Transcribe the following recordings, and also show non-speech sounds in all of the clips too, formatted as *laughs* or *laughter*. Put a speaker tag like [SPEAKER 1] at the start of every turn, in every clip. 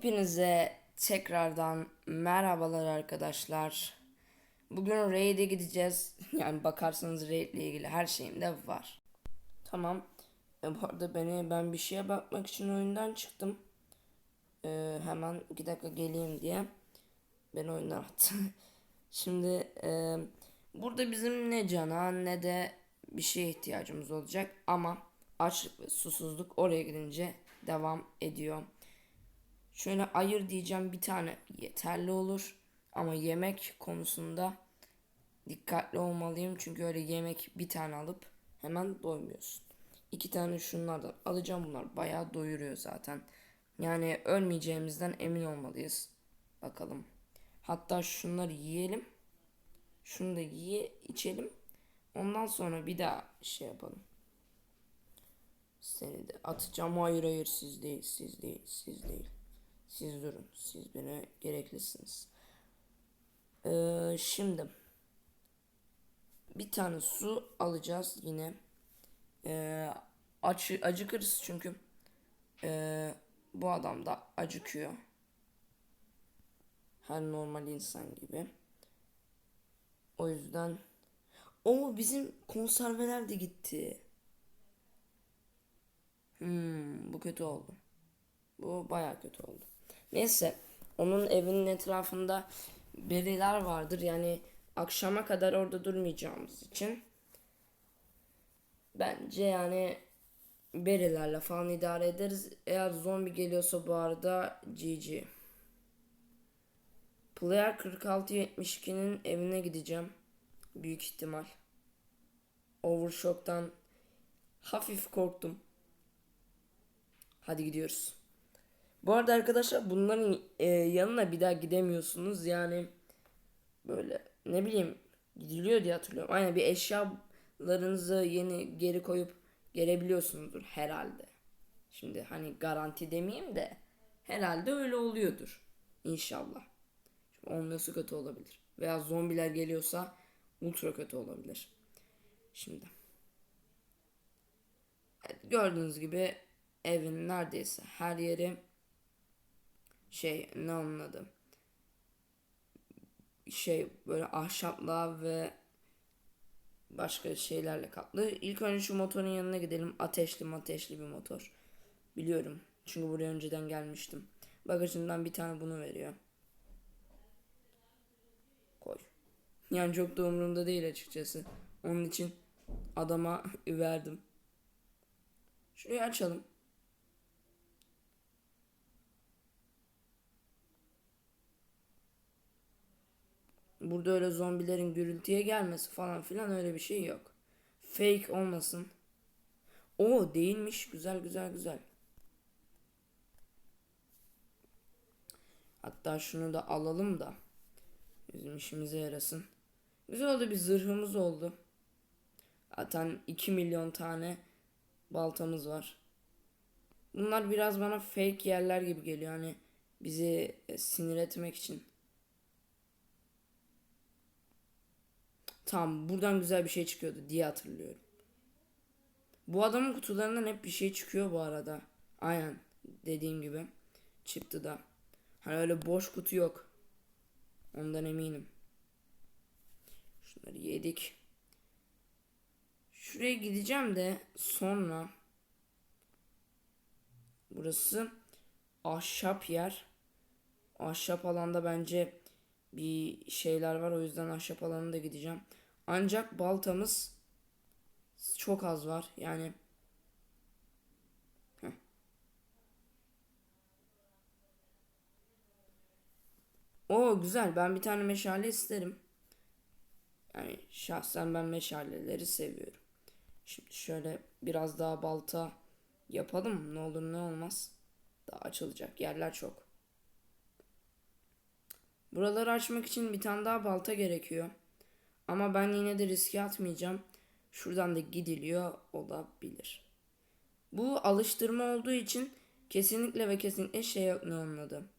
[SPEAKER 1] Hepinize tekrardan merhabalar arkadaşlar. Bugün raid'e gideceğiz. *laughs* Yani bakarsanız raid ile ilgili her şeyim de var. Tamam. E, bu arada beni ben bir şeye bakmak için oyundan çıktım. E, hemen iki dakika geleyim diye. Beni oyundan attı. *laughs* Şimdi e, burada bizim ne cana ne de bir şeye ihtiyacımız olacak. Ama açlık ve susuzluk oraya gidince devam ediyor. Şöyle ayır diyeceğim bir tane yeterli olur. Ama yemek konusunda dikkatli olmalıyım. Çünkü öyle yemek bir tane alıp hemen doymuyorsun. İki tane şunlardan alacağım bunlar. Bayağı doyuruyor zaten. Yani ölmeyeceğimizden emin olmalıyız. Bakalım. Hatta şunları yiyelim. Şunu da yiye içelim. Ondan sonra bir daha şey yapalım. Seni de atacağım. Hayır hayır siz değil siz değil siz değil. Siz durun. Siz bana gereklisiniz. Ee, şimdi bir tane su alacağız yine. Ee, acı, acıkırız çünkü ee, bu adam da acıkıyor. Her normal insan gibi. O yüzden o bizim konserveler de gitti. Hmm, bu kötü oldu. Bu baya kötü oldu. Neyse onun evinin etrafında beriler vardır. Yani akşama kadar orada durmayacağımız için bence yani berilerle falan idare ederiz. Eğer zombi geliyorsa bu arada GG. Player 4672'nin evine gideceğim. Büyük ihtimal. Overshock'tan hafif korktum. Hadi gidiyoruz. Bu arada arkadaşlar bunların e, yanına bir daha gidemiyorsunuz. Yani böyle ne bileyim gidiliyor diye hatırlıyorum. Aynen bir eşyalarınızı yeni geri koyup gelebiliyorsunuzdur herhalde. Şimdi hani garanti demeyeyim de herhalde öyle oluyordur. İnşallah. Şimdi olmuyorsa kötü olabilir. Veya zombiler geliyorsa ultra kötü olabilir. Şimdi. Gördüğünüz gibi evin neredeyse her yeri şey ne anladım şey böyle ahşapla ve başka şeylerle kaplı. İlk önce şu motorun yanına gidelim. Ateşli ateşli bir motor. Biliyorum. Çünkü buraya önceden gelmiştim. Bagajından bir tane bunu veriyor. Koy. Yani çok da umurumda değil açıkçası. Onun için adama *laughs* verdim. Şurayı açalım. Burada öyle zombilerin gürültüye gelmesi falan filan öyle bir şey yok. Fake olmasın. O değilmiş. Güzel güzel güzel. Hatta şunu da alalım da bizim işimize yarasın. Güzel oldu bir zırhımız oldu. Zaten 2 milyon tane baltamız var. Bunlar biraz bana fake yerler gibi geliyor. Hani bizi sinir etmek için. Tamam buradan güzel bir şey çıkıyordu diye hatırlıyorum. Bu adamın kutularından hep bir şey çıkıyor bu arada. Aynen dediğim gibi çıktı da. Hani öyle boş kutu yok. Ondan eminim. Şunları yedik. Şuraya gideceğim de sonra burası ahşap yer. Ahşap alanda bence bir şeyler var. O yüzden ahşap alanına da gideceğim. Ancak baltamız çok az var. Yani. O güzel. Ben bir tane meşale isterim. Yani şahsen ben meşaleleri seviyorum. Şimdi şöyle biraz daha balta yapalım. Ne olur ne olmaz. Daha açılacak yerler çok. Buraları açmak için bir tane daha balta gerekiyor. Ama ben yine de riske atmayacağım. Şuradan da gidiliyor olabilir. Bu alıştırma olduğu için kesinlikle ve kesinlikle şey ne onun adı.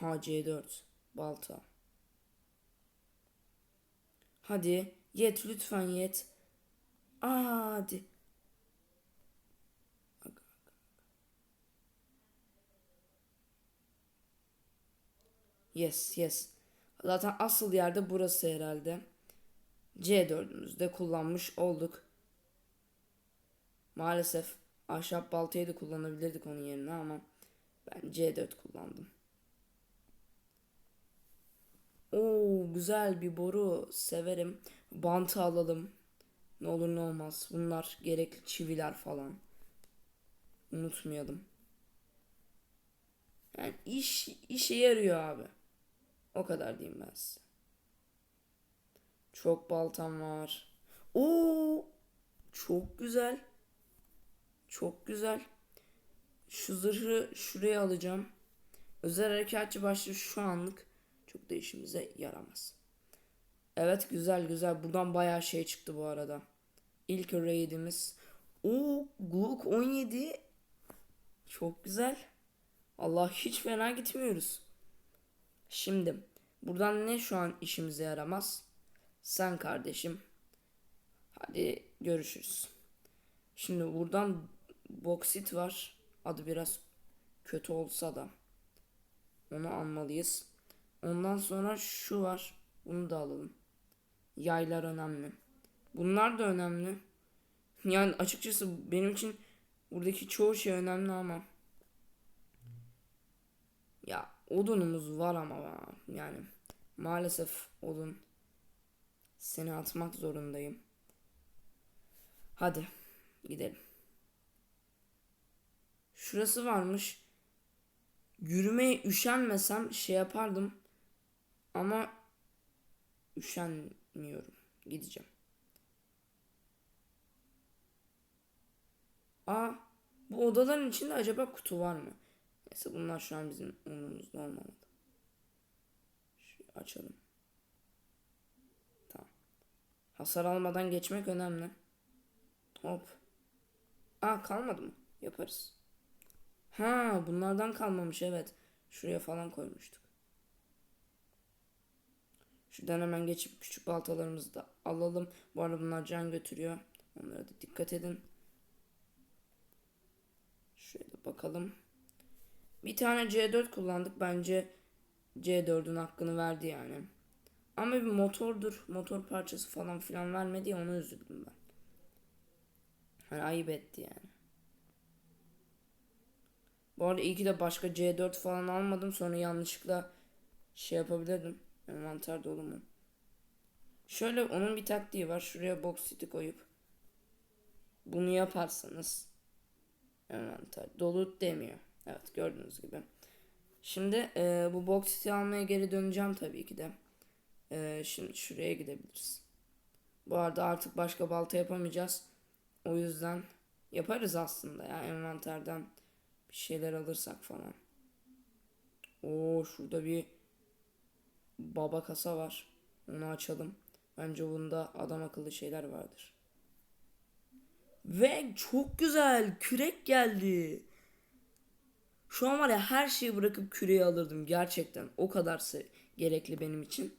[SPEAKER 1] HC4 balta. Hadi yet lütfen yet. Hadi. Yes yes. Zaten asıl yerde burası herhalde. C4'ümüzde kullanmış olduk. Maalesef ahşap baltayı da kullanabilirdik onun yerine ama ben C4 kullandım. Oo güzel bir boru severim. Bantı alalım. Ne olur ne olmaz. Bunlar gerekli çiviler falan. Unutmayalım. Yani iş işe yarıyor abi. O kadar diyeyim ben size. Çok baltam var. Oo çok güzel. Çok güzel. Şu zırhı şuraya alacağım. Özel harekatçı başlığı şu anlık çok da işimize yaramaz. Evet güzel güzel. Buradan bayağı şey çıktı bu arada. İlk raidimiz. O Glock 17. Çok güzel. Allah hiç fena gitmiyoruz. Şimdi buradan ne şu an işimize yaramaz? Sen kardeşim. Hadi görüşürüz. Şimdi buradan boksit var. Adı biraz kötü olsa da onu almalıyız. Ondan sonra şu var. Bunu da alalım. Yaylar önemli. Bunlar da önemli. Yani açıkçası benim için buradaki çoğu şey önemli ama ya odunumuz var ama yani maalesef odun seni atmak zorundayım. Hadi gidelim. Şurası varmış. Yürümeye üşenmesem şey yapardım. Ama üşenmiyorum. Gideceğim. Aa, bu odaların içinde acaba kutu var mı? Neyse bunlar şu an bizim umurumuzda olmamalı. Şöyle açalım. Tamam. Hasar almadan geçmek önemli. Hop. Aa kalmadı mı? Yaparız. Ha bunlardan kalmamış evet. Şuraya falan koymuştuk. Şuradan hemen geçip küçük baltalarımızı da alalım. Bu arada bunlar can götürüyor. Onlara da dikkat edin. Şöyle bakalım. Bir tane C4 kullandık. Bence C4'ün hakkını verdi yani. Ama bir motordur. Motor parçası falan filan vermedi ya ona üzüldüm ben. Hani ayıp etti yani. Bu arada iyi ki de başka C4 falan almadım. Sonra yanlışlıkla şey yapabilirdim. Envanter dolu mu? Şöyle onun bir taktiği var. Şuraya box city koyup bunu yaparsanız envanter dolu demiyor. Evet gördüğünüz gibi. Şimdi e, bu box city almaya geri döneceğim tabii ki de. E, şimdi şuraya gidebiliriz. Bu arada artık başka balta yapamayacağız. O yüzden yaparız aslında ya envanterden bir şeyler alırsak falan. Oo şurada bir baba kasa var. Onu açalım. Bence bunda adam akıllı şeyler vardır. Ve çok güzel kürek geldi. Şu an var ya her şeyi bırakıp küreği alırdım gerçekten. O kadar gerekli benim için.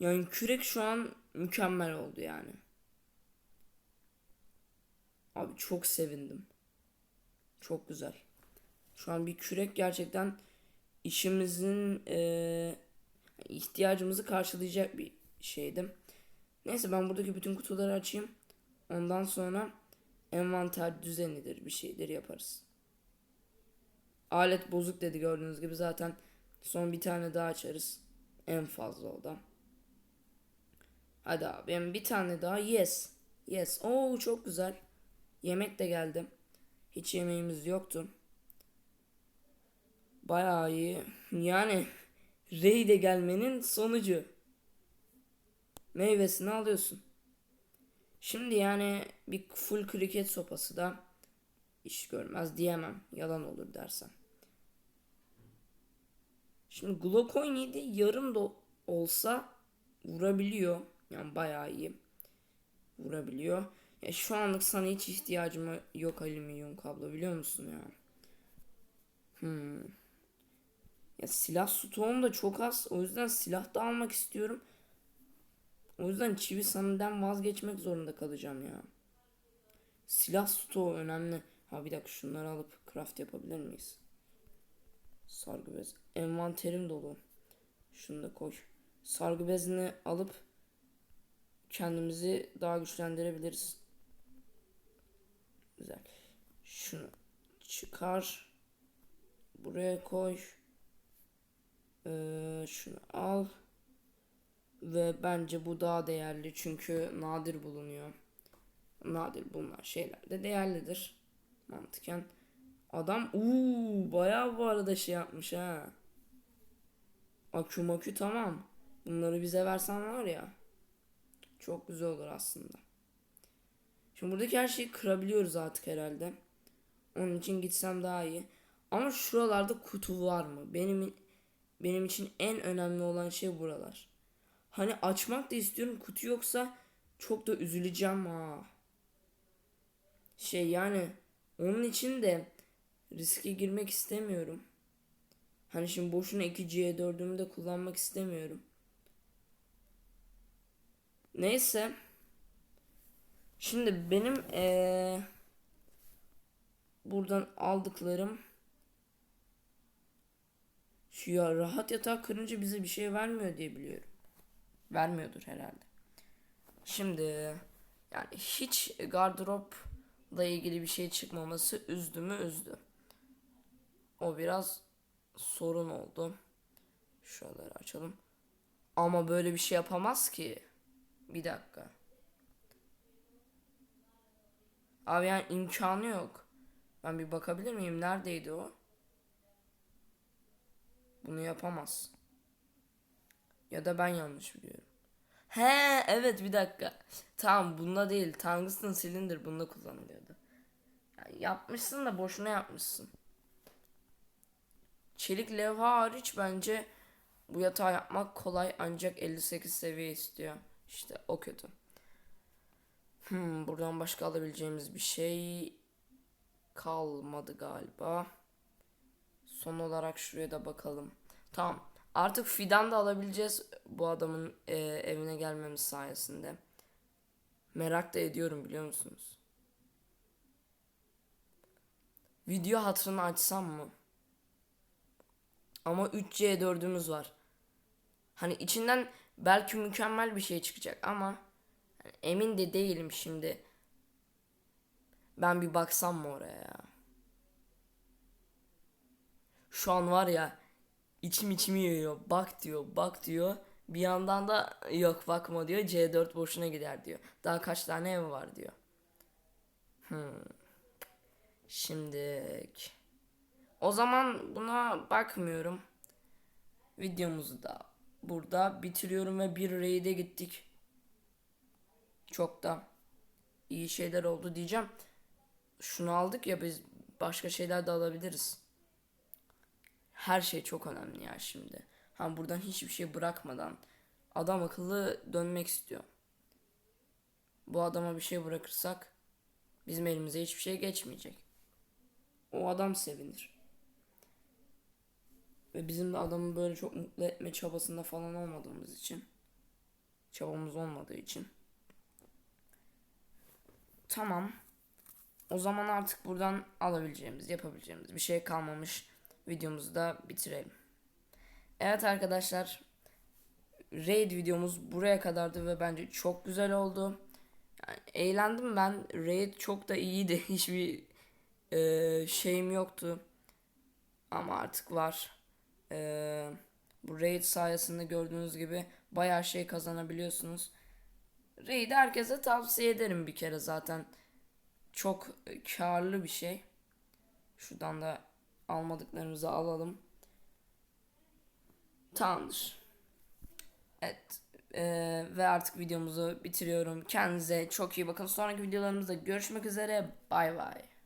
[SPEAKER 1] Yani kürek şu an mükemmel oldu yani. Abi çok sevindim. Çok güzel. Şu an bir kürek gerçekten işimizin e, ihtiyacımızı karşılayacak bir şeydi. Neyse ben buradaki bütün kutuları açayım. Ondan sonra envanter düzenidir bir şeydir yaparız. Alet bozuk dedi gördüğünüz gibi zaten son bir tane daha açarız. En fazla o da. Hadi abi bir tane daha yes. Yes. Oo çok güzel. Yemek de geldi. Hiç yemeğimiz yoktu. Bayağı iyi. Yani raid'e gelmenin sonucu. Meyvesini alıyorsun. Şimdi yani bir full kriket sopası da iş görmez diyemem. Yalan olur dersen. Şimdi Glock 17 yarım da olsa vurabiliyor. Yani bayağı iyi. Vurabiliyor. Ya şu anlık sana hiç ihtiyacım yok alüminyum kablo biliyor musun ya? Hmm. Ya silah stoğum da çok az. O yüzden silah da almak istiyorum. O yüzden çivi sanıdan vazgeçmek zorunda kalacağım ya. Silah stoğu önemli. Ha bir dakika şunları alıp craft yapabilir miyiz? Sargı bez. Envanterim dolu. Şunu da koy. Sargı bezini alıp kendimizi daha güçlendirebiliriz. Güzel. Şunu çıkar. Buraya koy. Ee, şunu al. Ve bence bu daha değerli çünkü nadir bulunuyor. Nadir bunlar şeyler de değerlidir. Mantıken. Adam uuu bayağı bu arada şey yapmış ha. Akü makü tamam. Bunları bize versen var ya. Çok güzel olur aslında. Şimdi buradaki her şeyi kırabiliyoruz artık herhalde. Onun için gitsem daha iyi. Ama şuralarda kutu var mı? Benim benim için en önemli olan şey buralar. Hani açmak da istiyorum kutu yoksa çok da üzüleceğim ha. Şey yani onun için de riske girmek istemiyorum. Hani şimdi boşuna 2C4'ümü de kullanmak istemiyorum. Neyse. Şimdi benim ee, buradan aldıklarım şu ya rahat yatağı kırınca bize bir şey vermiyor diye biliyorum. Vermiyordur herhalde. Şimdi yani hiç gardıropla ilgili bir şey çıkmaması üzdü mü üzdü. O biraz sorun oldu. Şuraları açalım. Ama böyle bir şey yapamaz ki. Bir dakika. Abi yani imkanı yok. Ben bir bakabilir miyim? Neredeydi o? Bunu yapamaz. Ya da ben yanlış biliyorum. He evet bir dakika. Tamam bunda değil. Tungsten silindir bunda kullanılıyordu. Yani yapmışsın da boşuna yapmışsın. Çelik levha hariç bence bu yatağı yapmak kolay ancak 58 seviye istiyor. İşte o kötü. Hmm, buradan başka alabileceğimiz bir şey kalmadı galiba. Son olarak şuraya da bakalım. Tamam. Artık fidan da alabileceğiz bu adamın e, evine gelmemiz sayesinde. Merak da ediyorum biliyor musunuz? Video hatırını açsam mı? Ama 3C4'ümüz var. Hani içinden belki mükemmel bir şey çıkacak ama yani emin de değilim şimdi. Ben bir baksam mı oraya ya? Şu an var ya içim içimi yiyor. Bak diyor, bak diyor. Bir yandan da yok bakma diyor. C4 boşuna gider diyor. Daha kaç tane ev var diyor. Hmm. Şimdi o zaman buna bakmıyorum. Videomuzu da burada bitiriyorum ve bir raid'e gittik. Çok da iyi şeyler oldu diyeceğim. Şunu aldık ya biz başka şeyler de alabiliriz. Her şey çok önemli ya şimdi. Ha buradan hiçbir şey bırakmadan adam akıllı dönmek istiyor. Bu adama bir şey bırakırsak bizim elimize hiçbir şey geçmeyecek. O adam sevinir. Ve bizim de adamı böyle çok mutlu etme çabasında falan olmadığımız için. Çabamız olmadığı için. Tamam. O zaman artık buradan alabileceğimiz, yapabileceğimiz bir şey kalmamış. Videomuzu da bitirelim. Evet arkadaşlar. Raid videomuz buraya kadardı ve bence çok güzel oldu. Yani eğlendim ben. Raid çok da iyiydi. *laughs* Hiçbir e, şeyim yoktu. Ama artık var. E, bu raid sayesinde gördüğünüz gibi bayağı şey kazanabiliyorsunuz. Raid'i herkese tavsiye ederim bir kere zaten. Çok karlı bir şey. Şuradan da almadıklarımızı alalım. Tamamdır. Evet. Ee, ve artık videomuzu bitiriyorum. Kendinize çok iyi bakın. Sonraki videolarımızda görüşmek üzere. Bay bay.